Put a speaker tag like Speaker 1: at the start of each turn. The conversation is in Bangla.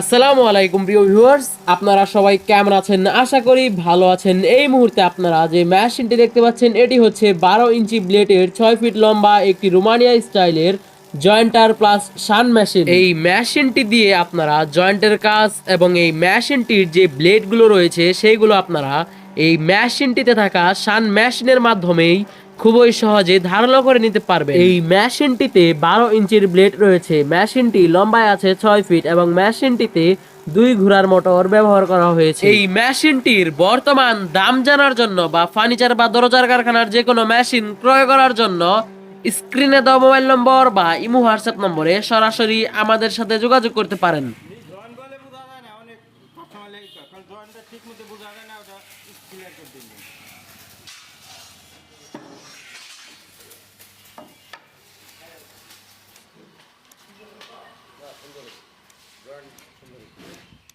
Speaker 1: আসসালামু আলাইকুম, প্রিয় ভিউয়ার্স আপনারা সবাই কেমন আছেন? আশা করি ভালো আছেন। এই মুহূর্তে আপনারা যে মেশিনটি দেখতে পাচ্ছেন, এটি হচ্ছে বারো ইঞ্চি ব্লেডের ছয় ফিট লম্বা একটি রোমানিয়া স্টাইলের জয়েন্টার প্লাস শান মেশিন এই মেশিনটি দিয়ে আপনারা জয়েন্টের কাজ এবং এই মেশিনটির যে ব্লেডগুলো রয়েছে, সেইগুলো আপনারা এই মেশিনটিতে থাকা সান মেশিনের মাধ্যমেই খুবই সহজে ধারণা করে নিতে পারবে এই মেশিনটিতে বারো ইঞ্চির ব্লেড রয়েছে। মেশিনটি লম্বায় আছে ছয় ফিট এবং মেশিনটিতে দুই ঘোড়ার মোটর ব্যবহার করা হয়েছে। এই মেশিনটির বর্তমান দাম জানার জন্য বা ফার্নিচার বা দরজার কারখানার যে কোনো মেশিন ক্রয় করার জন্য স্ক্রিনে দেওয়া মোবাইল নম্বর বা ইমো হোয়াটসঅ্যাপ নম্বরে সরাসরি আমাদের সাথে যোগাযোগ করতে পারেন।
Speaker 2: ঠিক মতো বোঝা যায় না ওটা ক্লিয়ার করে দিন। Jordan.